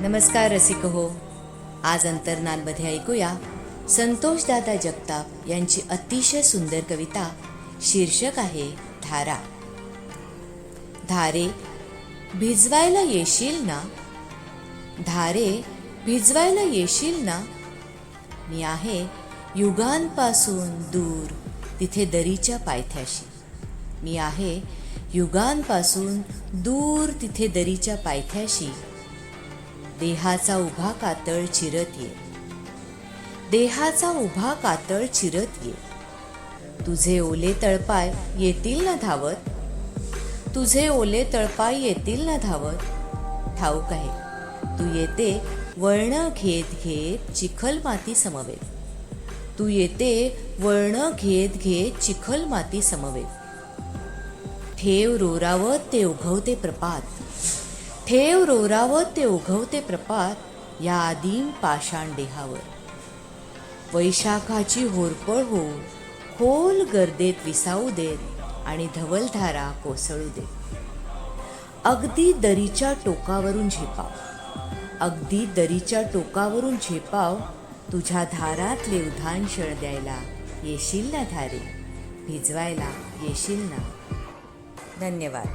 नमस्कार रसिक हो आज अंतर्नालमध्ये ऐकूया संतोषदादा जगताप यांची अतिशय सुंदर कविता. शीर्षक आहे धारा. धारे भिजवायला येशील ना? धारे भिजवायला येशील ना? मी आहे युगांपासून दूर तिथे दरीच्या पायथ्याशी. मी आहे युगांपासून दूर तिथे दरीच्या पायथ्याशी. देहाचा उभा कातळ चिरत ये देहाचा उभा कातळ चिरत ये तुझे ओले तळपाय येतील ना धावत? तुझे ओले तळपाय येतील ना धावत? ठाऊक आहे तू येते वळणं घेत घेत चिखल माती समवेत. तू येते वळणं घेत घेत चिखल माती समवेत. ठेव रोरावत ते उभवते प्रपात. ठेव रोरावं ते उघवते प्रपात या आदिम पाषाण देहावर. वैशाखाची होरपळ होऊन खोल गर्देत विसावू देत आणि धवलधारा कोसळू देत. अगदी दरीच्या टोकावरून झेपाव. अगदी दरीच्या टोकावरून झेपाव तुझ्या धारातले उधान शळ द्यायला येशील ना धारे? भिजवायला येशील ना? धन्यवाद.